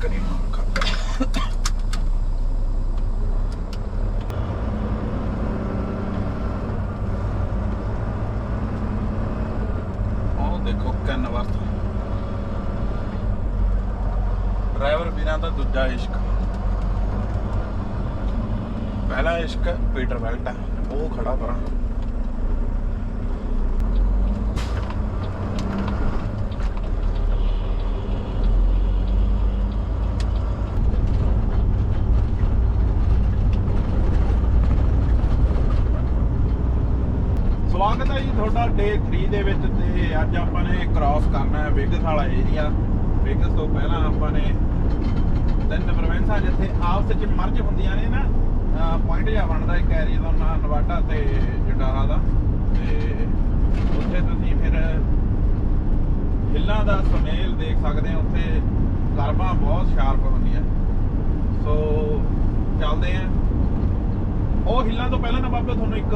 ਕਰੀ ਉਹ ਦੇਖੋ ਕੰਨ ਵਰਤ ਡਰਾਈਵਰ ਵੀਰਾਂ ਦਾ ਦੂਜਾ ਇਸ਼ਕ ਪਹਿਲਾ ਇਸ਼ਕ ਪੀਟਰ ਬੈਲਟ ਹੈ ਉਹ ਖੜਾ ਪਰਾਂ ਸਵਾਗਤ ਹੈ ਜੀ ਤੁਹਾਡਾ ਡੇ 3 ਦੇ ਵਿੱਚ ਤੇ ਅੱਜ ਆਪਾਂ ਨੇ ਕ੍ਰਾਸ ਕਰਨਾ ਹੈ ਵਿਗਸ ਵਾਲਾ ਏਰੀਆ ਵਿਗਸ ਤੋਂ ਪਹਿਲਾਂ ਆਪਾਂ ਨੇ ਤਿੰਨ ਪ੍ਰੋਵਿੰਸਾਂ ਜਿੱਥੇ ਆਪਸ ਵਿੱਚ ਮਰਜ ਹੁੰਦੀਆਂ ਨੇ ਨਾ ਪੁਆਇੰਟ ਜਿਹਾ ਬਣਦਾ ਇੱਕ ਏਰੀਆ ਦਾ ਨਾਂ ਨਵਾਡਾ ਤੇ ਜਟਾਰਾ ਦਾ। ਤੇ ਉੱਥੇ ਤੁਸੀਂ ਫਿਰ ਹਿੱਲਾਂ ਦਾ ਸੁਮੇਲ ਦੇਖ ਸਕਦੇ ਹੋ, ਉੱਥੇ ਕਰਬਾਂ ਬਹੁਤ ਸ਼ਾਰਪ ਹੁੰਦੀਆਂ। ਸੋ ਚੱਲਦੇ ਆਂ ਉਹ ਹਿੱਲਾਂ ਤੋਂ ਪਹਿਲਾਂ ਨਾ ਬਾਬੇ, ਤੁਹਾਨੂੰ ਇੱਕ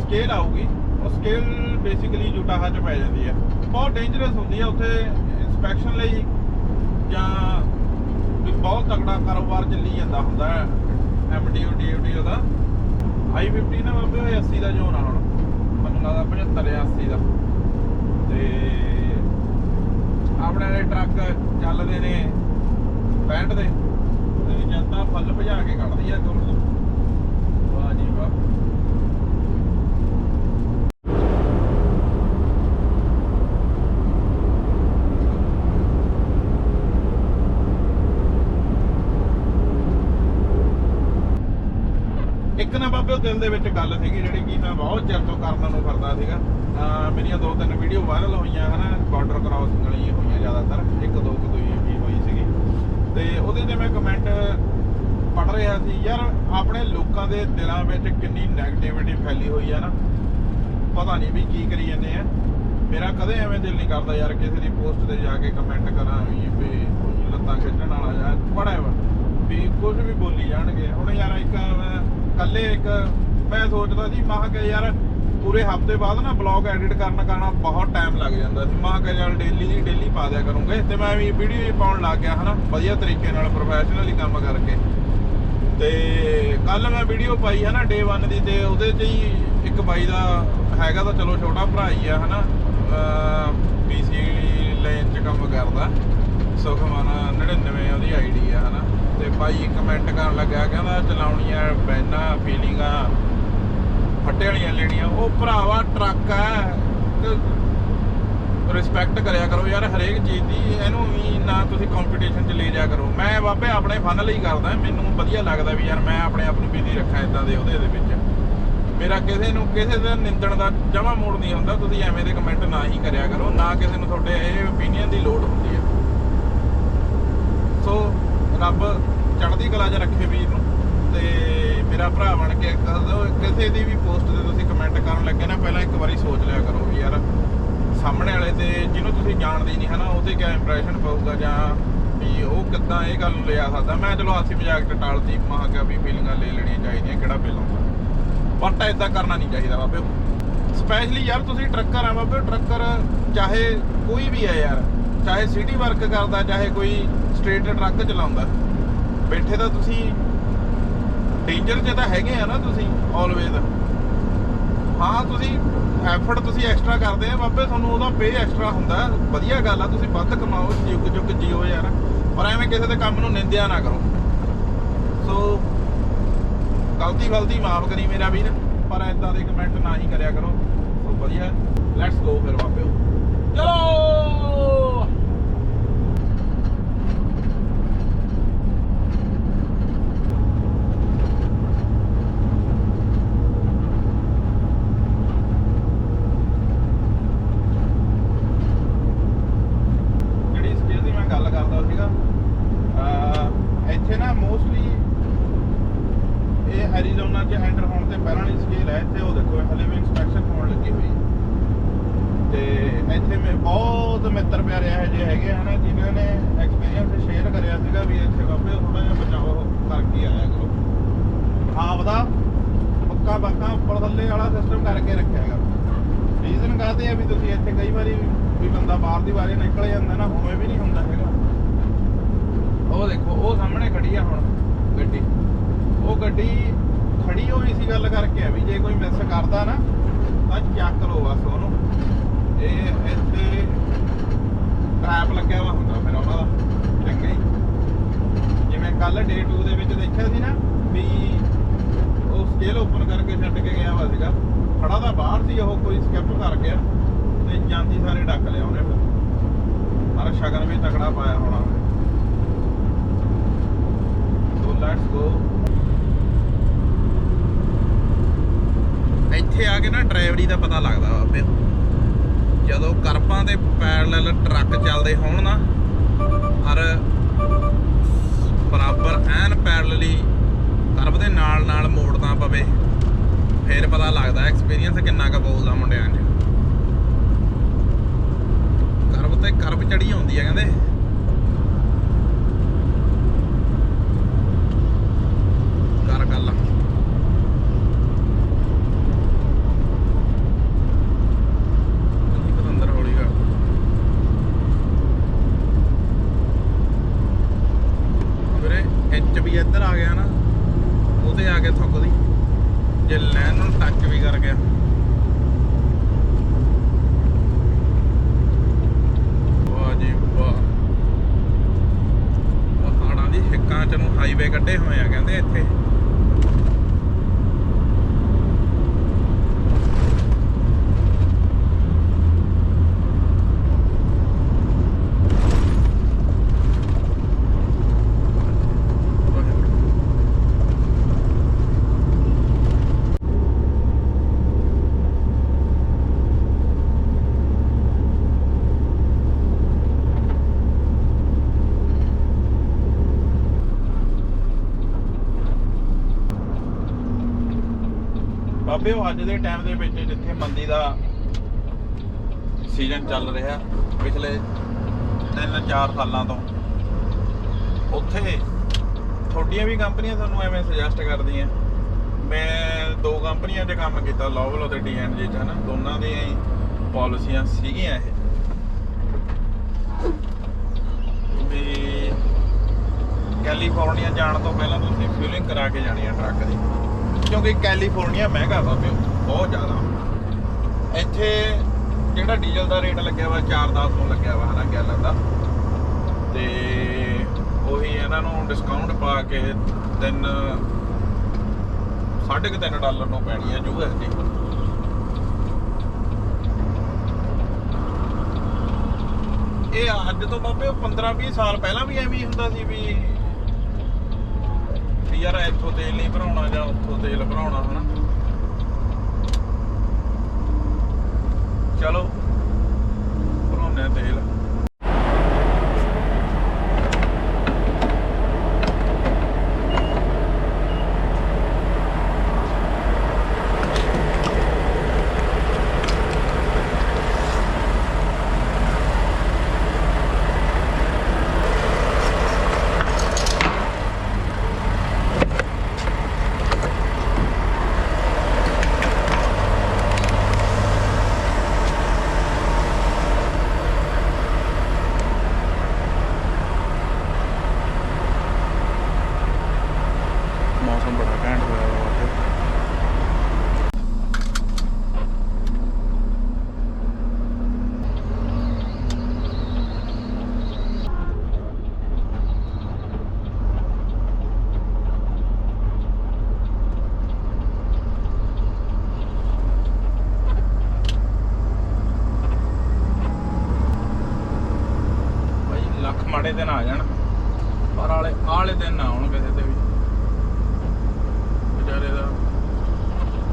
ਸਕੇਲ ਆਊਗੀ। ਉਹ ਸਕੇਲ ਬੇਸਿਕਲੀ ਜੁਟਾਹਾ ਚ ਪੈ ਜਾਂਦੀ ਹੈ। ਬਹੁਤ ਡੇਂਜਰਸ ਹੁੰਦੀ ਹੈ ਉੱਥੇ ਇਨਸਪੈਕਸ਼ਨ ਲਈ ਜਾਂ ਵੀ ਬਹੁਤ ਤਕੜਾ ਕਾਰੋਬਾਰ ਚੱਲੀ ਜਾਂਦਾ ਹੁੰਦਾ ਹੈ। ਐਮਡੀਓ ਡੀਓਡੀ ਦਾ। ਹਾਈ 50 ਨਾ ਬਾਬੇ, ਉਹ 80 ਦਾ ਜ਼ੋਨ ਆ ਹੁਣ। ਮੈਨੂੰ ਲੱਗਦਾ 75 ਜਾਂ 80 ਦਾ। ਤੇ ਆਪਣੇ ਵਾਲੇ ਟਰੱਕ ਚੱਲਦੇ ਨੇ 65 ਦੇ, ਤੇ ਜਨਤਾ ਫੁੱਲ ਭਜਾ ਕੇ ਕੱਢਦੀ ਆ ਤੁਰ ਇੱਕ ਦਿਲ ਦੇ ਵਿੱਚ ਗੱਲ ਸੀਗੀ ਜਿਹੜੀ ਕਿ ਮੈਂ ਬਹੁਤ ਚਿਰ ਤੋਂ ਕਰਨ ਨੂੰ ਫਿਰਦਾ ਸੀਗਾ। ਮੇਰੀਆਂ ਦੋ ਤਿੰਨ ਵੀਡੀਓ ਵਾਇਰਲ ਹੋਈਆਂ ਹਨਾ ਬਾਰਡਰ ਕ੍ਰਾਸਿੰਗ ਵਾਲੀਆਂ ਹੋਈਆਂ ਜ਼ਿਆਦਾਤਰ, ਇੱਕ ਦੋ ਕੁ ਦੋਈ ਵੀ ਹੋਈ ਸੀਗੀ। ਤੇ ਉਹਦੇ ਤੇ ਮੈਂ ਕਮੈਂਟ ਪੜ ਰਿਹਾ ਸੀ, ਯਾਰ ਆਪਣੇ ਲੋਕਾਂ ਦੇ ਦਿਲਾਂ ਵਿੱਚ ਕਿੰਨੀ ਨੈਗੇਟਿਵਿਟੀ ਫੈਲੀ ਹੋਈ ਹੈ ਨਾ। ਪਤਾ ਨਹੀਂ ਵੀ ਕੀ ਕਰੀ ਜਾਂਦੇ ਆ। ਮੇਰਾ ਕਦੇ ਐਵੇਂ ਦਿਲ ਨਹੀਂ ਕਰਦਾ ਯਾਰ ਕਿਸੇ ਦੀ ਪੋਸਟ ਤੇ ਜਾ ਕੇ ਕਮੈਂਟ ਕਰਾਂ ਵੀ ਵੀ ਲੱਤਾਂ ਖਿੱਚਣ ਵਾਲਾ ਜਾਂ whatever, ਵੀ ਕੁਝ ਵੀ ਬੋਲੀ ਜਾਣਗੇ। ਹੁਣ ਯਾਰ ਇੱਕ ਮੈਂ ਕੱਲੇ ਇੱਕ, ਮੈਂ ਸੋਚਦਾ ਜੀ ਮਾਹ ਕਿ ਯਾਰ ਪੂਰੇ ਹਫ਼ਤੇ ਬਾਅਦ ਨਾ ਬਲੌਗ ਐਡਿਟ ਕਰਨ ਕਰਨਾ ਬਹੁਤ ਟਾਈਮ ਲੱਗ ਜਾਂਦਾ ਸੀ। ਮਾਹ ਕਿ ਯਾਰ ਡੇਲੀ ਦੀ ਡੇਲੀ ਪਾ ਦਿਆ ਕਰੂੰਗੇ। ਤੇ ਮੈਂ ਵੀ ਵੀਡੀਓ ਹੀ ਪਾਉਣ ਲੱਗ ਗਿਆ, ਹਨਾ। ਵਧੀਆ ਤਰੀਕੇ ਨਾਲ ਪ੍ਰੋਫੈਸ਼ਨਲੀ ਕੰਮ ਕਰਕੇ। ਤੇ ਕੱਲ ਮੈਂ ਵੀਡੀਓ ਪਾਈ ਹੈ ਨਾ ਡੇ 1 ਦੀ। ਤੇ ਉਹਦੇ 'ਚ ਹੀ ਇੱਕ ਬਾਈ ਦਾ ਹੈਗਾ ਤਾਂ ਚਲੋ ਛੋਟਾ ਭਰਾ ਹੀ ਆ, ਹਨਾ। ਪੀਸੀ ਲਾਈਨ 'ਚ ਕੰਮ ਕਰਦਾ। ਸੁਖਮਾਨਾ 99 ਉਹਦੀ ਆਈਡੀ ਆ, ਹਨਾ। ਤੇ ਭਾਈ ਕਮੈਂਟ ਕਰਨ ਲੱਗਾ ਕਹਿੰਦਾ ਚਲਾਉਣੀਆਂ ਬੈਨਾਂ ਫੀਲਿੰਗਾਂ ਫੱਟੇ ਵਾਲੀਆਂ ਲੈਣੀਆਂ। ਉਹ ਭਰਾਵਾ ਟਰੱਕ ਆ ਰਿਸਪੈਕਟ ਕਰਿਆ ਕਰੋ ਯਾਰ, ਹਰੇਕ ਚੀਜ਼ ਦੀ ਇਹਨੂੰ ਵੀ ਨਾ ਤੁਸੀਂ ਕੰਪੀਟੀਸ਼ਨ 'ਚ ਲੈ ਜਾ ਕਰੋ। ਮੈਂ ਬਾਬੇ ਆਪਣੇ ਫਨ ਲਈ ਕਰਦਾ, ਮੈਨੂੰ ਵਧੀਆ ਲੱਗਦਾ ਵੀ ਯਾਰ ਮੈਂ ਆਪਣੇ ਆਪ ਨੂੰ ਬਿਜ਼ੀ ਰੱਖਾਂ ਇਦਾਂ ਦੇ ਉਹਦੇ ਦੇ ਵਿੱਚ। ਮੇਰਾ ਕਿਸੇ ਨੂੰ ਕਿਸੇ ਦਾ ਨਿੰਦਣ ਦਾ ਜਮਾ ਮੂਡ ਨਹੀਂ ਹੁੰਦਾ, ਤੁਸੀਂ ਐਵੇਂ ਦੇ ਕਮੈਂਟ ਨਾ ਹੀ ਕਰਿਆ ਕਰੋ, ਨਾ ਕਿਸੇ ਨੂੰ ਤੁਹਾਡੇ ਇਹ ਓਪੀਨੀਅਨ ਦੀ ਲੋੜ ਹੁੰਦੀ ਹੈ ਸੋ ਰੱਬ ਚੜ੍ਹਦੀ ਕਲਾ 'ਚ ਰੱਖੇ ਵੀਰ ਨੂੰ ਤੇ ਮੇਰਾ ਭਰਾ ਬਣ ਕੇ ਕਦੋਂ ਕਿਸੇ ਦੀ ਵੀ ਪੋਸਟ ਤੇ ਤੁਸੀਂ ਕਮੈਂਟ ਕਰਨ ਲੱਗੇ ਨਾ, ਪਹਿਲਾਂ ਇੱਕ ਵਾਰੀ ਸੋਚ ਲਿਆ ਕਰੋ ਵੀ ਯਾਰ ਸਾਹਮਣੇ ਵਾਲੇ ਤੇ ਜਿਹਨੂੰ ਤੁਸੀਂ ਜਾਣਦੇ ਨਹੀਂ ਹਨਾ ਉਹਤੇ ਕਿਆ ਇੰਪ੍ਰੈਸ਼ਨ ਪਊਗਾ ਜਾਂ ਵੀ ਉਹ ਕਿੱਦਾਂ ਇਹ ਗੱਲ ਨੂੰ ਲਿਆ ਸਕਦਾ। ਮੈਂ ਚਲੋ ਹਾਸੀ ਮਜ਼ਾਕ ਤੇ ਟਾਲਦੀ ਮਹਾ ਕਿਹਾ ਵੀ ਫੀਲਿੰਗਾਂ ਲੈ ਲੈਣੀਆਂ ਚਾਹੀਦੀਆਂ, ਕਿਹੜਾ ਬਿੱਲ ਆਉਂਦਾ। ਬਟ ਇਦਾਂ ਕਰਨਾ ਨਹੀਂ ਚਾਹੀਦਾ ਬਾਬੇ। ਸਪੈਸ਼ਲੀ ਯਾਰ ਤੁਸੀਂ ਟਰੱਕਰ ਆ ਬਾਬੇ ਟਰੱਕਰ ਚਾਹੇ ਕੋਈ ਵੀ ਹੈ ਯਾਰ, ਚਾਹੇ ਸਿਟੀ ਵਰਕ ਕਰਦਾ, ਚਾਹੇ ਕੋਈ ਸਟ੍ਰੇਟ ਟਰੱਕ ਚਲਾਉਂਦਾ, ਬੈਠੇ ਤਾਂ ਤੁਸੀਂ ਡੇਂਜਰ 'ਚ ਤਾਂ ਹੈਗੇ ਆ ਨਾ ਤੁਸੀਂ ਆਲਵੇਜ਼ ਹਾਂ, ਤੁਸੀਂ ਐਫਰਟ ਤੁਸੀਂ ਐਕਸਟਰਾ ਕਰਦੇ ਆ, ਬਾਬੇ, ਤੁਹਾਨੂੰ ਉਹਦਾ ਪੇ ਐਕਸਟਰਾ ਹੁੰਦਾ। ਵਧੀਆ ਗੱਲ ਆ, ਤੁਸੀਂ ਵੱਧ ਕਮਾਓ ਜੁਗ ਜੁਗ ਜੀਓ ਯਾਰ। ਪਰ ਐਵੇਂ ਕਿਸੇ ਦੇ ਕੰਮ ਨੂੰ ਨਿੰਦਿਆ ਨਾ ਕਰੋ। ਸੋ ਗਲਤੀ ਗਲਤੀ ਮਾਫ ਕਰੀ ਮੇਰਾ ਵੀਰ, ਪਰ ਐਦਾਂ ਦੇ ਕਮੈਂਟ ਨਾ ਹੀ ਕਰਿਆ ਕਰੋ। ਸੋ ਵਧੀਆ ਲੈਟਸ ਗੋ ਫਿਰ ਬਾਬੇ। ਚਲੋ ਜਿਹੜੀ ਸਕੇਲ ਦੀ ਮੈਂ ਗੱਲ ਕਰਦਾ ਸੀਗਾ ਅਹ ਇੱਥੇ ਨਾ ਮੋਸਟਲੀ ਇਹ 'ਚ ਐਂਟਰ ਹੋਣ ਤੇ ਪਹਿਲਾਂ ਵਾਲੀ ਸਕੇਲ ਹੈ, ਇੱਥੇ ਉਹ ਦੇਖੋ, ਹਲੇ ਵੀ ਇਨਸਪੈਕਸ਼ਨ ਹੋਣ ਲੱਗੀ ਹੋਈ। ਹੈ। ਤੇ ਇੱਥੇ ਮੇ ਬਹੁਤ ਮਿੱਤਰ ਪਿਆਰੇ ਇਹੋ ਜਿਹੇ ਹੈਗੇ ਹਨ, ਜਿਨ੍ਹਾਂ ਨੇ ਐਕਸਪੀਰੀਅੰਸ ਸ਼ੇਅਰ ਕਰਿਆ ਸੀਗਾ ਵੀ ਇੱਥੇ ਬਾਬੇ ਥੋੜਾ ਜਿਹਾ ਬਚਾਓ ਕਰਕੇ ਆਇਆ ਕਰੋ। ਆਪਦਾ ਪੱਕਾ ਬੱਕਾ ਉੱਪਰ ਥੱਲੇ ਵਾਲਾ ਸਿਸਟਮ ਕਰਕੇ ਰੱਖਿਆ ਹੈਗਾ। ਰੀਜ਼ਨ ਕਾਹਦੇ ਆ ਵੀ ਤੁਸੀਂ ਇੱਥੇ ਕਈ ਵਾਰੀ ਵੀ ਬੰਦਾ ਬਾਹਰ ਦੀ ਵਾਰੇ ਨਿਕਲ ਜਾਂਦਾ ਨਾ, ਉਵੇਂ ਵੀ ਨਹੀਂ ਹੁੰਦਾ ਹੈਗਾ। ਉਹ ਦੇਖੋ, ਉਹ ਸਾਹਮਣੇ ਖੜੀ ਆ ਹੁਣ ਗੱਡੀ। ਉਹ ਗੱਡੀ ਖੜੀ ਹੋਈ ਸੀ ਗੱਲ ਕਰਕੇ ਆ ਵੀ ਜੇ ਕੋਈ ਮਿਸ ਕਰਦਾ ਨਾ, ਤਾਂ ਚੱਕ ਲਓ ਬਸ ਉਹਨੂੰ। ਇਹ ਇੱਥੇ ਟ੍ਰੈਪ ਲੱਗਿਆ ਵਾ ਹੁੰਦਾ ਫਿਰ ਉਹਨਾਂ ਦਾ। ਚੰਗਾ ਹੀ ਜਿਵੇਂ ਕੱਲ ਡੇ 2 ਦੇ ਵਿੱਚ ਦੇਖਿਆ ਸੀ ਨਾ ਵੀ ਉਹ ਸਕੇਲ ਓਪਨ ਕਰਕੇ ਛੱਡ ਕੇ ਗਿਆ ਵਾ ਸੀਗਾ। ਖੜਾ ਤਾਂ ਬਾਹਰ ਸੀ, ਉਹ ਕੋਈ ਸਕਿਪ ਕਰ ਗਿਆ ਤੇ ਜਾਂਦੀ ਸਾਰੇ ਡੱਕ ਲਿਆ ਉਹਨੇ ਫਿਰ। ਪਰ ਸ਼ਗਨ ਵੀ ਤਕੜਾ ਪਾਇਆ ਹੋਣਾ। ਸੋ ਲੈਟਸ ਗੋ ਇੱਥੇ ਆ ਕੇ ਨਾ ਡਰਾਈਵਰੀ ਦਾ ਪਤਾ ਲੱਗਦਾ ਬਾਬੇ ਜਦੋਂ ਕਰਪਾਂ ਤੇ ਪੈਰਲਲ ਟਰੱਕ ਚੱਲਦੇ ਹੋਣ ਨਾ ਔਰ ਬਰਾਬਰ ਐਨ ਪੈਰਲਲੀ ਕਰਬ ਦੇ ਨਾਲ ਨਾਲ ਮੋੜਨਾ ਪਵੇ, ਫੇਰ ਪਤਾ ਲੱਗਦਾ ਐਕਸਪੀਰੀਅੰਸ ਕਿੰਨਾ ਕੁ ਬੋਲਦਾ ਮੁੰਡਿਆਂ 'ਚ ਕਰਬ ਤੇ ਕਰਬ ਚੜੀ ਆਉਂਦੀ ਆ ਕਹਿੰਦੇ ਕਰ ਗੱਲ ਤੁਸੀਂ ਪਤੰਦਰ ਹੌਲੀ ਕਰ ਵੀਰੇ ਇੰਚ ਵੀ ਇੱਧਰ ਆ ਗਿਆ ਨਾ ਉਹਦੇ ਆ ਕੇ ਥੁੱਕਦੀ ਜੇ ਲੈਨ ਨੂੰ ਟੱਚ ਵੀ ਕਰ ਗਿਆ ਵਾਹ ਜੀ ਵਾਹ ਪਹਾੜਾਂ ਦੀ ਹਿੱਕਾਂ ਚ ਨੂੰ ਹਾਈਵੇ ਕੱਢੇ ਹੋਏ ਆ ਕਹਿੰਦੇ ਉਹ ਅੱਜ ਦੇ ਟਾਈਮ ਦੇ ਵਿੱਚ ਜਿੱਥੇ ਮੰਦੀ ਦਾ ਸੀਜ਼ਨ ਚੱਲ ਰਿਹਾ, ਪਿਛਲੇ 3-4 ਸਾਲਾਂ ਤੋਂ, ਉੱਥੇ ਤੁਹਾਡੀਆਂ ਵੀ ਕੰਪਨੀਆਂ ਤੁਹਾਨੂੰ ਐਵੇਂ ਸੁਜੈਸਟ ਕਰਦੀਆਂ। ਮੈਂ ਦੋ ਕੰਪਨੀਆਂ 'ਚ ਕੰਮ ਕੀਤਾ ਲੋਵਲ ਅਤੇ ਡੀਐਨਜੀ 'ਚ, ਹਨਾ? ਦੋਨਾਂ ਦੀਆਂ ਹੀ ਪਾਲਿਸੀਆਂ ਸੀਗੀਆਂ ਇਹ। ਵੀ ਕੈਲੀਫੋਰਨੀਆ ਜਾਣ ਤੋਂ ਪਹਿਲਾਂ ਤੁਸੀਂ ਫਿਲਿੰਗ ਕਰਾ ਕੇ ਜਾਣੀ ਆ ਟਰੱਕ ਦੀ। ਕਿਉਂਕਿ ਕੈਲੀਫੋਰਨੀਆ ਮਹਿੰਗਾ ਬਾਬੇ ਬਹੁਤ ਜ਼ਿਆਦਾ। ਇੱਥੇ ਜਿਹੜਾ ਡੀਜ਼ਲ ਦਾ ਰੇਟ ਲੱਗਿਆ ਵਾ 4-10 ਨੂੰ ਲੱਗਿਆ ਵਾ, ਹਨਾ ਗੈਲਨ ਦਾ ਤੇ ਉਹੀ ਇਹਨਾਂ ਨੂੰ ਡਿਸਕਾਊਂਟ ਪਾ ਕੇ ਤਿੰਨ, ਸਾਢੇ ਕੁ ਤਿੰਨ ਡਾਲਰ ਨੂੰ ਪੈਣੀ ਹੈ ਯੂਐਸਡੀ ਇਹ ਅੱਜ ਤੋਂ ਬਾਬੇ 15-20 ਸਾਲ ਪਹਿਲਾਂ ਵੀ ਐਵੇਂ ਹੁੰਦਾ ਸੀ ਵੀ ਵੀ ਯਾਰ ਇੱਥੋਂ ਤੇਲ ਨਹੀਂ ਭਰਾਉਣਾ ਜਾਂ ਉੱਥੋਂ ਤੇਲ ਭਰਾਉਣਾ ਹਨਾ? ਚਲੋ ਭਰਾਉਣੇ ਆ ਤੇਲ ਮੌਸਮ ਬੜਾ ਘੈਂਟ ਹੋਇਆ ਵਾ ਉੱਥੇ ਭਾਈ ਲੱਖ ਮਾੜੇ ਦਿਨ ਆ ਜਾਣ। ਪਰ ਆਲੇ ਆਲੇ ਦਿਨ ਨਾ ਆਉਣ ਕਿਸੇ ਤੇ ਵੀ। ਵਿਚਾਰੇ ਦਾ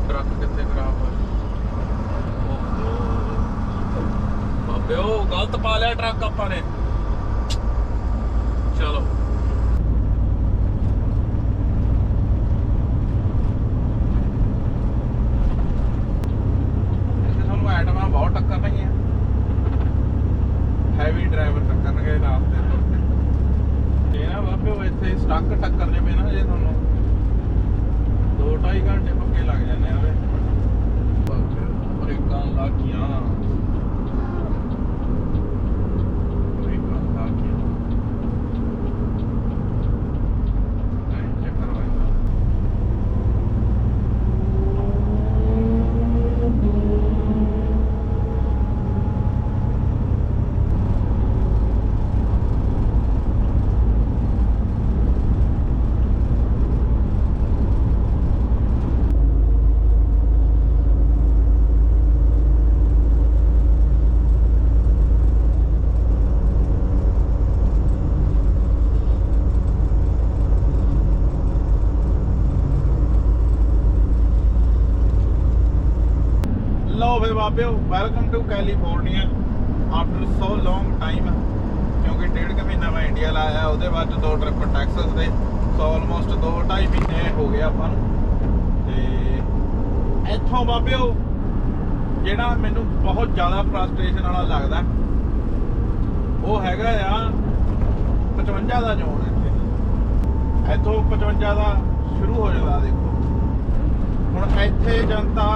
ਟਰੱਕ ਕਿੱਥੇ ਖਰਾਬ ਹੋਇਆ। ਬਾਬੇ, ਉਹ ਗਲਤ ਪਾ ਲਿਆ ਟਰੱਕ ਆਪਾਂ ਨੇ। ਚਲੋ ਇੱਥੇ ਤੁਹਾਨੂੰ ਐਟਮਾਂ ਬਹੁਤ ਟੱਕਰ ਰਹੀਆਂ ਹੈਵੀ ਡਰਾਈਵਰ ਟੱਕਰਨਗੇ ਰਾਸਤੇ ਤੇ ਇਹ ਨਾ ਬਾਬੇ ਉਹ ਇੱਥੇ ਸਟੱਕ ਟੱਕਰ ਜੇ ਨਾ ਜੇ ਤੁਹਾਨੂੰ ਦੋ ਢਾਈ ਘੰਟੇ ਪੱਕੇ ਲੱਗ ਜਾਂਦੇ ਆ ਵੇ ਬ੍ਰੇਕਾਂ ਲੱਗੀਆਂ ਬ੍ਰੇਕਾਂ ਲੱਗੀਆਂ ਹੋਵੇ ਬਾਬਿਓ welcome to California after so long time ਕਿਉਂਕਿ ਡੇਢ ਕੁ ਮਹੀਨਾ ਮੈਂ ਇੰਡੀਆ ਲਾਇਆ ਉਹਦੇ ਬਾਅਦ 'ਚ ਦੋ ਟ੍ਰਿਪ ਟੈਕਸਸ ਦੇ ਸੋ ਆਲਮੋਸਟ 2 2.5 ਮਹੀਨੇ ਹੋ ਗਏ ਆਪਾਂ ਨੂੰ। ਤੇ ਇੱਥੋਂ ਬਾਬਿਓ, ਜਿਹੜਾ ਮੈਨੂੰ ਬਹੁਤ ਜ਼ਿਆਦਾ ਫਰਸਟ੍ਰੇਸ਼ਨ ਵਾਲਾ ਲੱਗਦਾ, ਉਹ ਹੈਗਾ ਆ 55 ਦਾ ਜ਼ੋਨ ਇੱਥੇ। ਇੱਥੋਂ 55 ਦਾ ਸ਼ੁਰੂ ਹੋ ਜਾਂਦਾ, ਦੇਖੋ। ਹੁਣ ਇੱਥੇ ਜਨਤਾ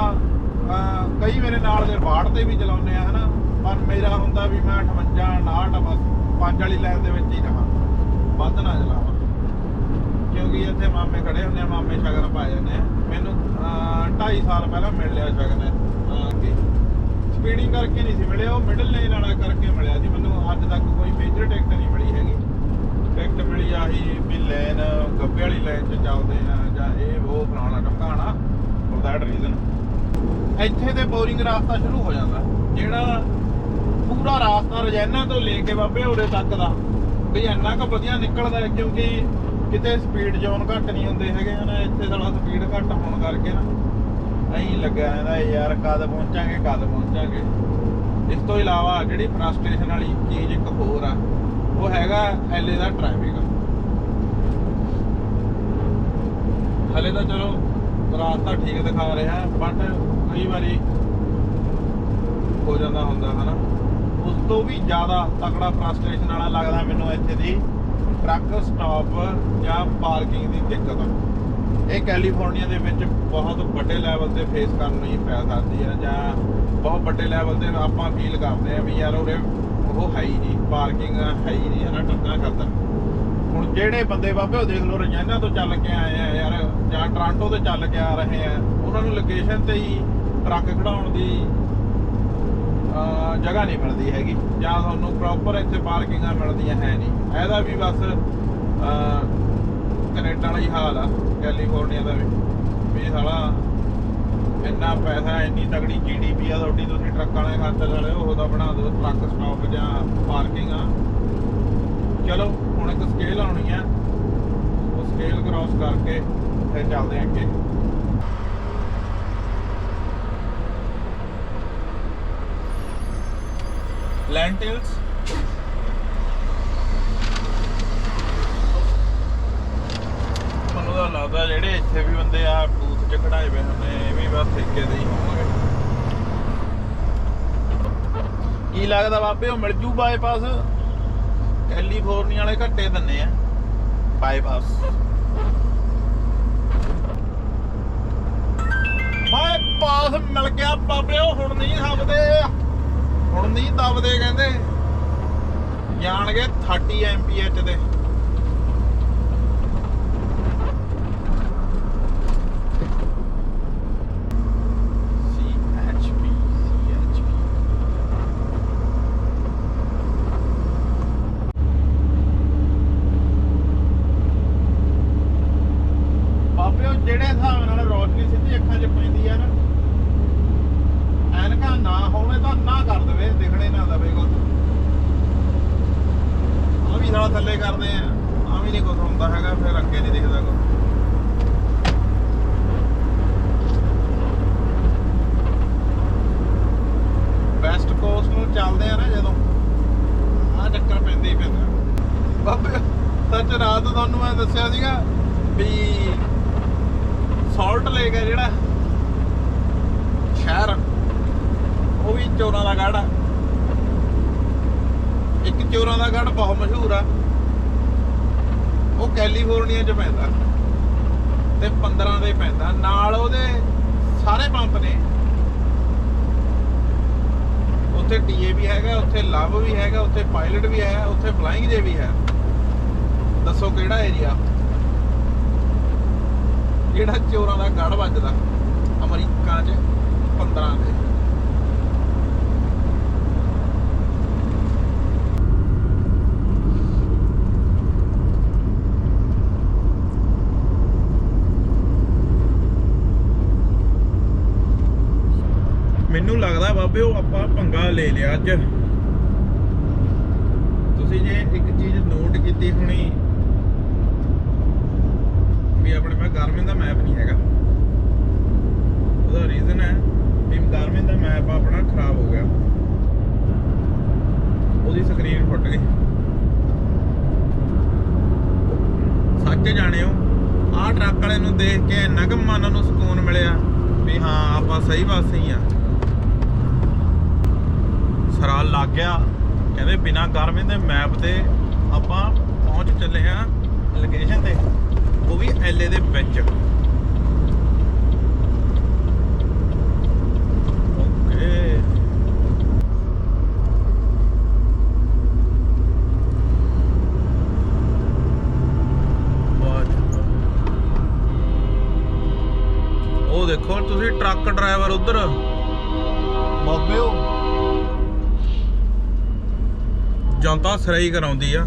ਕਈ ਮੇਰੇ ਨਾਲ ਦੇ ਬਾੜ ਤੇ ਵੀ ਚਲਾਉਂਦੇ ਆ, ਹਨਾ? ਪਰ ਮੇਰਾ ਹੁੰਦਾ ਵੀ ਮੈਂ 58 59 ਬਸ ਪੰਜ ਵਾਲੀ ਲਾਈਨ ਦੇ ਵਿੱਚ ਹੀ ਰਹਾਂ। ਵੱਧ ਨਾ ਚਲਾਵਾਂ। ਕਿਉਂਕਿ ਇੱਥੇ ਮਾਮੇ ਖੜੇ ਹੁੰਦੇ ਆ, ਮਾਮੇ ਸ਼ਗਨ ਪਾ ਜਾਂਦੇ ਆ। ਮੈਨੂੰ 2.5 ਸਾਲ ਪਹਿਲਾਂ ਮਿਲ ਲਿਆ ਸ਼ਗਨ ਸਪੀਡਿੰਗ ਕਰਕੇ ਨਹੀਂ ਸੀ ਮਿਲਿਆ, ਉਹ ਮਿਡਲ ਲੇਨ ਵਾਲਾ ਕਰਕੇ ਮਿਲਿਆ ਸੀ। ਮੈਨੂੰ ਅੱਜ ਤੱਕ ਕੋਈ ਮੇਜਰ ਟਿਕਟ ਨਹੀਂ ਮਿਲੀ ਹੈਗੀ। ਟਿਕਟ ਮਿਲੀ ਆਹੀ ਵੀ ਲੈਨ ਗੱਬੇ ਵਾਲੀ ਲਾਈਨ 'ਚ ਚੱਲਦੇ ਆ, ਜਾਂ ਇਹ, ਉਹ, ਫਲਾਣਾ ਟਮਕਾਣਾ ਫॉर ਦੈਟ ਰੀਜ਼ਨ ਇੱਥੇ ਤੇ ਬੋਰਿੰਗ ਰਾਸਤਾ ਸ਼ੁਰੂ ਹੋ ਜਾਂਦਾ। ਜਿਹੜਾ ਪੂਰਾ ਰਾਸਤਾ ਰਜੈਨਾ ਤੋਂ ਲੈ ਕੇ ਬਾਬੇ ਉਰੇ ਤੱਕ ਦਾ। ਵੀ ਇੰਨਾ ਕੁ ਵਧੀਆ ਨਿਕਲਦਾ ਕਿਉਂਕਿ ਕਿਤੇ ਸਪੀਡ ਜ਼ੋਨ ਘੱਟ ਨਹੀਂ ਹੁੰਦੇ ਹੈਗੇ ਹਨ, ਇੱਥੇ ਸਾਲਾ ਸਪੀਡ ਘੱਟ ਹੋਣ ਕਰਕੇ ਨਾ। ਐਂ ਲੱਗਿਆ ਇਹਦਾ ਯਾਰ, ਕਦ ਪਹੁੰਚਾਂਗੇ ਕਦ ਪਹੁੰਚਾਂਗੇ। ਇਸ ਤੋਂ ਇਲਾਵਾ ਜਿਹੜੀ ਫਰਸਟ੍ਰੇਸ਼ਨ ਵਾਲੀ ਚੀਜ਼ ਇੱਕ ਹੋਰ ਆ, ਉਹ ਹੈਗਾ ਐਲੇ ਦਾ ਟ੍ਰੈਫਿਕ ਹਲੇ ਤਾਂ ਚਲੋ ਰਾਸਤਾ ਠੀਕ ਦਿਖਾ ਰਿਹਾ ਬਟ ਕਈ ਵਾਰੀ ਹੋ ਜਾਂਦਾ ਹੁੰਦਾ, ਹਨਾ? ਉਸ ਤੋਂ ਵੀ ਜ਼ਿਆਦਾ ਤਕੜਾ ਫਰਸਟ੍ਰੇਸ਼ਨ ਵਾਲਾ ਲੱਗਦਾ ਮੈਨੂੰ ਇੱਥੇ ਦੀ ਟਰੱਕ ਸਟਾਪ ਜਾਂ ਪਾਰਕਿੰਗ ਦੀ ਦਿੱਕਤ। ਇਹ ਕੈਲੀਫੋਰਨੀਆ ਦੇ ਵਿੱਚ ਬਹੁਤ ਵੱਡੇ ਲੈਵਲ ਤੇ ਫੇਸ ਕਰਨ ਨੂੰ ਹੀ ਪੈ ਸਕਦੀ ਹੈ ਜਾਂ ਬਹੁਤ ਵੱਡੇ ਲੈਵਲ ਤੇ ਆਪਾਂ ਫੀਲ ਕਰਦੇ ਆ ਵੀ ਯਾਰ ਉਰੇ ਉਹ ਹੈ ਹੀ ਨਹੀਂ ਪਾਰਕਿੰਗ ਹੈ ਹੀ ਨਹੀਂ, ਹਨਾ ਟਰੱਕਾਂ ਖਾਤਰ। ਹੁਣ ਜਿਹੜੇ ਬੰਦੇ ਬਾਬੇ ਉਹ ਦੇਖ ਲਓ, ਰਜਾਨਾ ਤੋਂ ਚੱਲ ਕੇ ਆਏ ਆ ਯਾਰ, ਜਾਂ ਟ੍ਰਾਂਟੋ ਤੋਂ ਚੱਲ ਕੇ ਆ ਰਹੇ ਆ, ਉਹਨਾਂ ਨੂੰ ਲੋਕੇਸ਼ਨ ਤੇ ਹੀ ਟਰੱਕ ਖੜਾਉਣ ਦੀ ਜਗ੍ਹਾ ਨਹੀਂ ਮਿਲਦੀ ਹੈਗੀ। ਜਾਂ ਤੁਹਾਨੂੰ ਪ੍ਰੋਪਰ ਇੱਥੇ ਪਾਰਕਿੰਗਾਂ ਮਿਲਦੀਆਂ ਹੈ ਨਹੀਂ। ਇਹਦਾ ਵੀ ਬਸ ਅਹ, ਕੈਨੇਡਾ ਵਾਲਾ ਹੀ ਹਾਲ ਆ ਕੈਲੀਫੋਰਨੀਆ ਦਾ ਵੀ। ਵੀ ਸਾਲਾ ਇੰਨਾ ਪੈਸਾ ਇੰਨੀ ਤਗੜੀ ਜੀਡੀਪੀ ਆ ਤੁਹਾਡੀ ਤੁਸੀਂ ਟਰੱਕ ਵਾਲੇ ਖਾਤਰ ਵਾਲੇ ਉਹ ਤਾਂ ਬਣਾ ਦਿਓ ਟਰੱਕ ਸਟਾਪ ਜਾਂ ਪਾਰਕਿੰਗ ਆ ਚਲੋ ਹੁਣ ਇੱਕ ਸਕੇਲ ਆਉਣੀ ਆ। ਉਹ ਸਕੇਲ ਕ੍ਰਾਸ ਕਰਕੇ ਫਿਰ ਚੱਲਦੇ ਆ ਅੱਗੇ। ਲੈਂਟਿਲਸ ਮੈਨੂੰ ਤਾਂ ਲੱਗਦਾ ਜਿਹੜੇ ਇੱਥੇ ਵੀ ਬੰਦੇ ਆ ਬੂਥ 'ਚ ਖੜਾਏ ਹੋਏ ਹੁੰਦੇ ਇਹ ਵੀ ਬਸ ਠੇਕੇ ਦੇ ਹੀ ਹੋਣਗੇ। ਕੀ ਲੱਗਦਾ ਬਾਬੇ ਉਹ ਮਿਲ ਜੂ ਬਾਈਪਾਸ ਕੈਲੀਫੋਰਨੀਆ ਵਾਲੇ ਘੱਟੇ ਦੰਨੇ ਆ। ਬਾਈਪਾਸ ਬਾਈਪਾਸ ਮਿਲ ਗਿਆ ਬਾਬੇ ਉਹ ਹੁਣ ਨਹੀਂ ਹੱਬਦੇ। ਹੁਣ ਨਹੀਂ ਦੱਬਦੇ ਕਹਿੰਦੇ। ਜਾਣਗੇ 30 ਐਮਪੀਐਚ ਦੇ CHP CHP ਬਾਬੇ ਉਹ ਜਿਹੜੇ ਹਿਸਾਬ ਨਾਲ ਰੋਸ਼ਨੀ ਸਿੱਧੀ ਅੱਖਾਂ 'ਚ ਪੈਂਦੀ ਆ ਨਾ ਐਨਕਾਂ ਨਾ ਹੋਵੇ ਤਾਂ ਨਾ ਕਰ ਦੇਵੇ ਦਿਖਣੇ ਨਾ ਦਵੇ ਕੁਝ ਆ ਵੀ ਸਾਲਾ ਥੱਲੇ ਕਰਦੇ ਆ ਆ ਵੀ ਨਹੀਂ ਕੁਝ ਹੁੰਦਾ ਹੈਗਾ ਫਿਰ ਅੱਗੇ ਨਹੀਂ ਦਿਖਦਾ ਕੁਝ ਵੈਸਟ ਕੋਸਟ ਨੂੰ ਚੱਲਦੇ ਆ ਨਾ ਜਦੋਂ ਆ ਚੱਕਰ ਪੈਂਦੇ ਹੀ ਪੈਂਦਾ ਬਾਬੇ, ਸੱਚ ਰਾਤ ਤੁਹਾਨੂੰ ਮੈਂ ਦੱਸਿਆ ਸੀਗਾ ਵੀ ਸਾਲਟ ਲੇਕ ਹੈ ਜਿਹੜਾ ਸ਼ਹਿਰ ਉਹ ਵੀ ਚੋਰਾਂ ਦਾ ਗੜ ਆ। ਇੱਕ ਚੋਰਾਂ ਦਾ ਗੜ ਬਹੁਤ ਮਸ਼ਹੂਰ ਆ। ਉਹ ਕੈਲੀਫੋਰਨੀਆ 'ਚ ਪੈਂਦਾ ਤੇ 15 ਦੇ ਪੈਂਦਾ। ਨਾਲ ਉਹਦੇ ਸਾਰੇ ਪੰਪ ਨੇ। ਉੱਥੇ ਟੀਏ ਵੀ ਹੈਗਾ, ਉੱਥੇ ਲਵ ਵੀ ਹੈਗਾ, ਉੱਥੇ ਪਾਇਲਟ ਵੀ ਹੈ, ਉੱਥੇ ਫਲਾਈਂਗ ਜੇ ਵੀ ਹੈ। ਦੱਸੋ ਕਿਹੜਾ ਏਰੀਆ ਜਿਹੜਾ ਚੋਰਾਂ ਦਾ ਗੜ ਵੱਜਦਾ ਅਮਰੀਕਾ 'ਚ 15 ਦੇ। ਮੈਨੂੰ ਲੱਗਦਾ ਬਾਬੇ ਉਹ ਆਪਾਂ ਪੰਗਾ ਲੈ ਲਿਆ ਅੱਜ। ਤੁਸੀਂ ਜੇ ਇੱਕ ਚੀਜ਼ ਨੋਟ ਕੀਤੀ ਹੋਣੀ ਵੀ ਆਪਣੇ ਪਾ ਗਰਮੀ ਦਾ ਮੈਪ ਨਹੀਂ ਹੈਗਾ। ਉਹਦਾ ਰੀਜ਼ਨ ਹੈ ਟੀਮ ਗਾਰਮਿਨ ਦਾ ਮੈਪ ਆਪਣਾ ਖਰਾਬ ਹੋ ਗਿਆ। ਉਹਦੀ ਸਕਰੀਨ ਫੁੱਟ ਗਈ। ਸੱਚ ਜਾਣਿਓ, ਆਹ ਟਰੱਕ ਵਾਲੇ ਨੂੰ ਦੇਖ ਕੇ ਇੰਨਾ ਕੁ ਮਨ ਨੂੰ ਸਕੂਨ ਮਿਲਿਆ ਵੀ ਹਾਂ, ਆਪਾਂ ਸਹੀ ਪਾਸੇ ਹੀ ਆ। ਸਰਾ ਲੱਗ ਗਿਆ। ਕਹਿੰਦੇ ਬਿਨਾ ਗਰਮੀ ਦੇ ਮੈਪ ਤੇ ਆਪਾਂ ਪਹੁੰਚ ਚੱਲੇ ਆ ਲੋਕੇਸ਼ਨ ਤੇ। ਉਹ ਵੀ ਐਲਏ ਦੇ ਵਿੱਚ। ਦੇਖੋ ਤੁਸੀਂ ਟਰੱਕ ਡਰਾਈਵਰ ਉਧਰ। ਬਾਬਿਓ ਜਨਤਾ ਸਰਾਈ ਕਰਾਉਂਦੀ ਆ।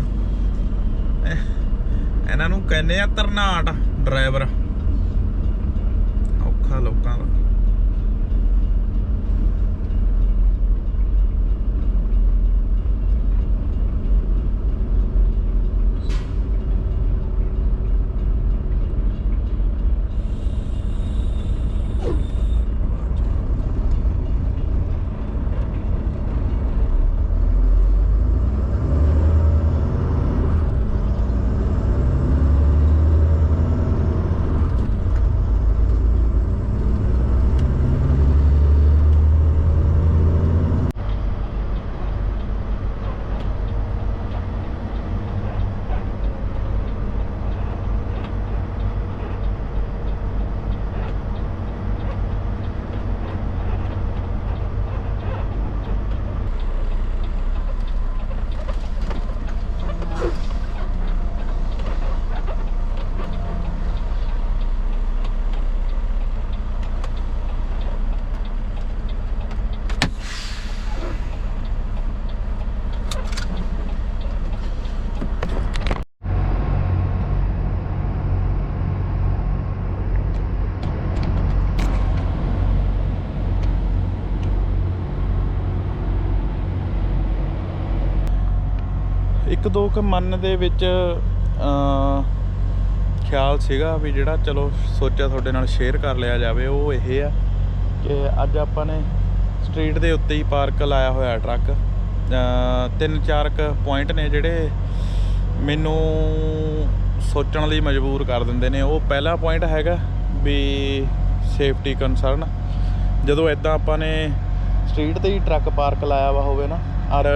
ਇਹਨਾਂ ਨੂੰ ਕਹਿੰਦੇ ਆ ਤਰਨਾਟ ਡਰਾਈਵਰ ਔਖਾ ਲੋਕਾਂ ਦਾ ਇੱਕ ਦੋ ਕ ਮਨ ਦੇ ਵਿੱਚ ਖਿਆਲ ਸੀਗਾ ਵੀ ਜਿਹੜਾ ਚਲੋ ਸੋਚਿਆ ਤੁਹਾਡੇ ਨਾਲ ਸ਼ੇਅਰ ਕਰ ਲਿਆ ਜਾਵੇ, ਉਹ ਇਹ ਆ ਕਿ ਅੱਜ ਆਪਾਂ ਨੇ ਸਟਰੀਟ ਦੇ ਉੱਤੇ ਹੀ ਪਾਰਕ ਲਾਇਆ ਹੋਇਆ ਟਰੱਕ ਤਿੰਨ ਚਾਰ ਕ ਪੁਆਇੰਟ ਨੇ ਜਿਹੜੇ ਮੈਨੂੰ ਸੋਚਣ ਲਈ ਮਜਬੂਰ ਕਰ ਦਿੰਦੇ ਨੇ। ਉਹ ਪਹਿਲਾ ਪੁਆਇੰਟ ਹੈਗਾ ਵੀ ਸੇਫਟੀ ਕਨਸਰਨ ਜਦੋਂ ਇਦਾਂ ਆਪਾਂ ਨੇ ਸਟਰੀਟ ਤੇ ਹੀ ਟਰੱਕ ਪਾਰਕ ਲਾਇਆ ਵਾ ਹੋਵੇ ਨਾ, ਔਰ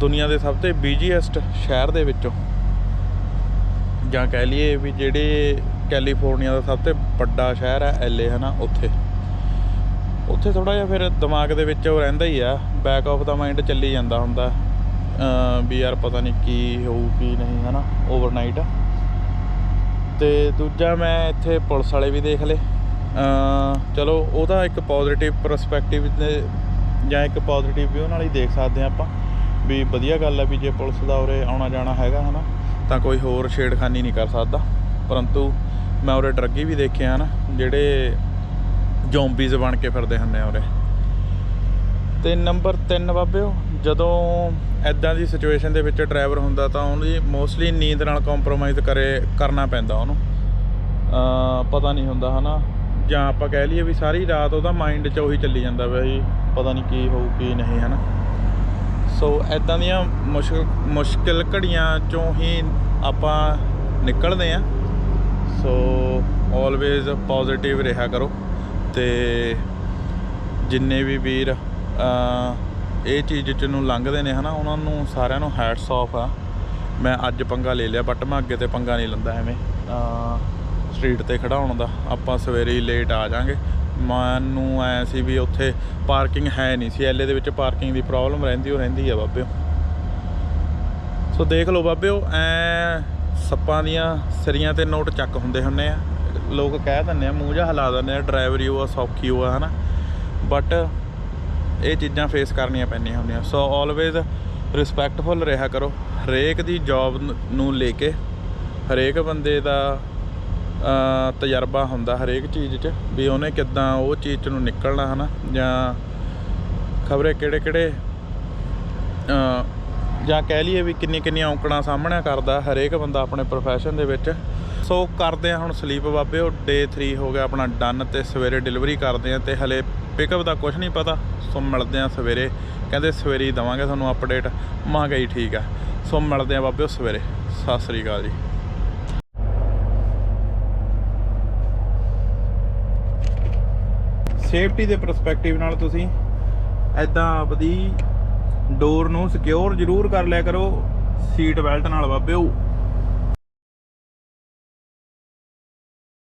ਦੁਨੀਆ ਦੇ ਸਭ ਤੋਂ ਬਿਜੀਐਸਟ ਸ਼ਹਿਰ ਦੇ ਵਿੱਚੋਂ। ਜਾਂ ਕਹਿ ਲਈਏ ਵੀ ਜਿਹੜੇ ਕੈਲੀਫੋਰਨੀਆ ਦਾ ਸਭ ਤੋਂ ਵੱਡਾ ਸ਼ਹਿਰ ਹੈ ਐਲਏ ਹੈ ਨਾ ਉੱਥੇ। ਉੱਥੇ ਥੋੜਾ ਜਿਹਾ ਫਿਰ ਦਿਮਾਗ ਦੇ ਵਿੱਚ ਉਹ ਰਹਿੰਦਾ ਹੀ ਆ ਬੈਕ ਆਫ ਦਾ ਮਾਈਂਡ ਚੱਲੀ ਜਾਂਦਾ ਹੁੰਦਾ ਵੀ ਯਾਰ ਪਤਾ ਨਹੀਂ ਕੀ ਹੋਊ, ਕੀ ਨਹੀਂ ਹੈ ਨਾ ਓਵਰਨਾਈਟ ਤੇ ਦੂਜਾ ਮੈਂ ਇੱਥੇ ਪੁਲਿਸ ਵਾਲੇ ਵੀ ਦੇਖ ਲਏ। ਚਲੋ, ਉਹਦਾ ਇੱਕ ਪੋਜ਼ਿਟਿਵ ਪਰਸਪੈਕਟਿਵ ਤੇ ਜਾਂ ਇੱਕ ਪੋਜ਼ਿਟਿਵ ਵਿਊ ਨਾਲ ਹੀ ਦੇਖ ਸਕਦੇ ਹਾਂ ਆਪਾਂ। ਵੀ ਵਧੀਆ ਗੱਲ ਹੈ ਵੀ ਜੇ ਪੁਲਿਸ ਦਾ ਉਰੇ ਆਉਣਾ ਜਾਣਾ ਹੈਗਾ ਹਨਾ, ਤਾਂ ਕੋਈ ਹੋਰ ਛੇੜਖਾਨੀ ਨਹੀਂ ਕਰ ਸਕਦਾ। ਪਰੰਤੂ ਮੈਂ ਉਰੇ ਡਰੱਗੀ ਵੀ ਦੇਖੇ ਹਨ ਜਿਹੜੇ ਜ਼ੋਂਬੀਜ਼ ਬਣ ਕੇ ਫਿਰਦੇ ਹੁੰਦੇ ਆ ਉਰੇ। ਤੇ ਨੰਬਰ 3 ਬਾਬਿਓ, ਜਦੋਂ ਐਦਾਂ ਦੀ ਸਿਚੁਏਸ਼ਨ ਦੇ ਵਿੱਚ ਡਰਾਈਵਰ ਹੁੰਦਾ ਤਾਂ ਉਹਦੀ ਮੋਸਟਲੀ ਨੀਂਦ ਨਾਲ ਕੰਪਰੋਮਾਈਜ਼ ਕਰੇ, ਕਰਨਾ ਪੈਂਦਾ ਉਹਨੂੰ। ਅ ਪਤਾ ਨਹੀਂ ਹੁੰਦਾ ਹਨਾ, ਜਾਂ ਆਪਾਂ ਕਹਿ ਲਈਏ ਵੀ ਸਾਰੀ ਰਾਤ ਉਹਦਾ ਮਾਈਂਡ 'ਚ ਉਹੀ ਚੱਲੀ ਜਾਂਦਾ ਵੀ ਪਤਾ ਨਹੀਂ ਕੀ ਹੋਊ, ਕੀ ਨਹੀਂ ਹਨਾ। ਸੋ ਐਦਾਂ ਦੀਆਂ ਮੁਸ਼ਕਿਲ ਮੁਸ਼ਕਿਲ ਘੜੀਆਂ ਚੋਂ ਹੀ ਆਪਾਂ ਨਿਕਲਦੇ ਆ। ਸੋ ਆਲਵੇਜ਼ ਪੋਜ਼ਿਟਿਵ ਰਿਹਾ ਕਰੋ। ਤੇ ਜਿੰਨੇ ਵੀ ਵੀਰ ਇਹ ਚੀਜ਼ ਚ ਨੂੰ ਲੰਘਦੇ ਨੇ ਹਨਾ, ਉਹਨਾਂ ਨੂੰ ਸਾਰਿਆਂ ਨੂੰ ਹੈਟਸ ਆਫ ਆ। ਮੈਂ ਅੱਜ ਪੰਗਾ ਲੈ ਲਿਆ ਬਟ ਮੈਂ ਅੱਗੇ ਤੇ ਪੰਗਾ ਨਹੀਂ ਲੈਂਦਾ ਐਵੇਂ। ਸਟਰੀਟ ਤੇ ਖੜਾਉਣ ਦਾ। ਆਪਾਂ ਸਵੇਰੇ ਹੀ ਲੇਟ ਆ ਜਾਾਂਗੇ। ਮੈਨੂੰ ਐ ਸੀ ਵੀ ਉੱਥੇ ਪਾਰਕਿੰਗ ਹੈ ਨਹੀਂ ਸੀ। ਐਲਏ ਦੇ ਵਿੱਚ ਪਾਰਕਿੰਗ ਦੀ ਪ੍ਰੋਬਲਮ ਰਹਿੰਦੀ, ਉਹ ਰਹਿੰਦੀ ਆ ਬਾਬਿਓ। ਸੋ ਦੇਖ ਲਓ ਬਾਬਿਓ, ਐ ਸੱਪਾਂ ਦੀਆਂ ਸਰੀਆਂ ਤੇ ਨੋਟ ਚੱਕ ਹੁੰਦੇ ਹੁੰਨੇ ਆ। ਲੋਕ ਕਹਿ ਦਿੰਦੇ ਆ, ਮੂੰਹ ਜਿਹਾ ਹਿਲਾ ਦਿੰਦੇ ਆ ਡਰਾਈਵਰੀ ਉਹ ਆ ਸੌਖੀ ਉਹ ਆ ਹਨਾ? ਬਟ ਇਹ ਚੀਜ਼ਾਂ ਫੇਸ ਕਰਨੀਆਂ ਪੈਂਦੀਆਂ ਹੁੰਦੀਆਂ। ਸੋ ਆਲਵੇਜ਼ ਰਿਸਪੈਕਟਫੁਲ ਰਿਹਾ ਕਰੋ। ਹਰੇਕ ਦੀ ਜੌਬ ਨੂੰ ਲੈ ਕੇ ਹਰੇਕ ਬੰਦੇ ਦਾ ਤਜਰਬਾ ਹੁੰਦਾ ਹਰੇਕ ਚੀਜ਼ 'ਚ ਵੀ ਉਹਨੇ ਕਿੱਦਾਂ ਉਹ ਚੀਜ਼ ਨੂੰ ਨਿਕਲਣਾ ਹਨਾ, ਜਾਂ ਖਬਰੇ ਕਿਹੜੇ ਕਿਹੜੇ ਜਾਂ ਕਹਿ ਲਈਏ ਵੀ ਕਿੰਨੀ ਕਿੰਨੀਆਂ ਔਂਕੜਾਂ ਸਾਹਮਣੇ ਕਰਦਾ ਹਰੇਕ ਬੰਦਾ ਆਪਣੇ ਪ੍ਰੋਫੈਸ਼ਨ ਦੇ ਵਿੱਚ। ਸੋ ਕਰਦੇ ਆ ਹੁਣ ਸਲੀਪ ਬਾਬੇ, ਉਹ ਡੇ 3 ਹੋ ਗਿਆ ਆਪਣਾ ਡਨ ਤੇ ਸਵੇਰੇ ਡਿਲੀਵਰੀ ਕਰਦੇ ਆ ਤੇ ਹਲੇ ਪਿਕਅਪ ਦਾ ਕੁਝ ਨਹੀਂ ਪਤਾ। ਸੋ ਮਿਲਦੇ ਆ ਸਵੇਰੇ। ਕਹਿੰਦੇ ਸਵੇਰੇ ਹੀ ਦਵਾਂਗੇ ਤੁਹਾਨੂੰ ਅਪਡੇਟ ਮਾਂ ਗਈ ਠੀਕ ਆ। ਸੋ ਮਿਲਦੇ ਆ ਬਾਬੇ ਸਵੇਰੇ। ਸਤਿ ਸ੍ਰੀ ਅਕਾਲ ਜੀ। ਸੇਫਟੀ ਦੇ ਪਰਸਪੈਕਟਿਵ ਨਾਲ ਤੁਸੀਂ ਐਦਾਂ ਆਪਦੀ ਡੋਰ ਨੂੰ ਸਿਕਿਉਰ ਜ਼ਰੂਰ ਕਰ ਲਿਆ ਕਰੋ ਸੀਟ ਬੈਲਟ ਨਾਲ ਬਾਬਿਓ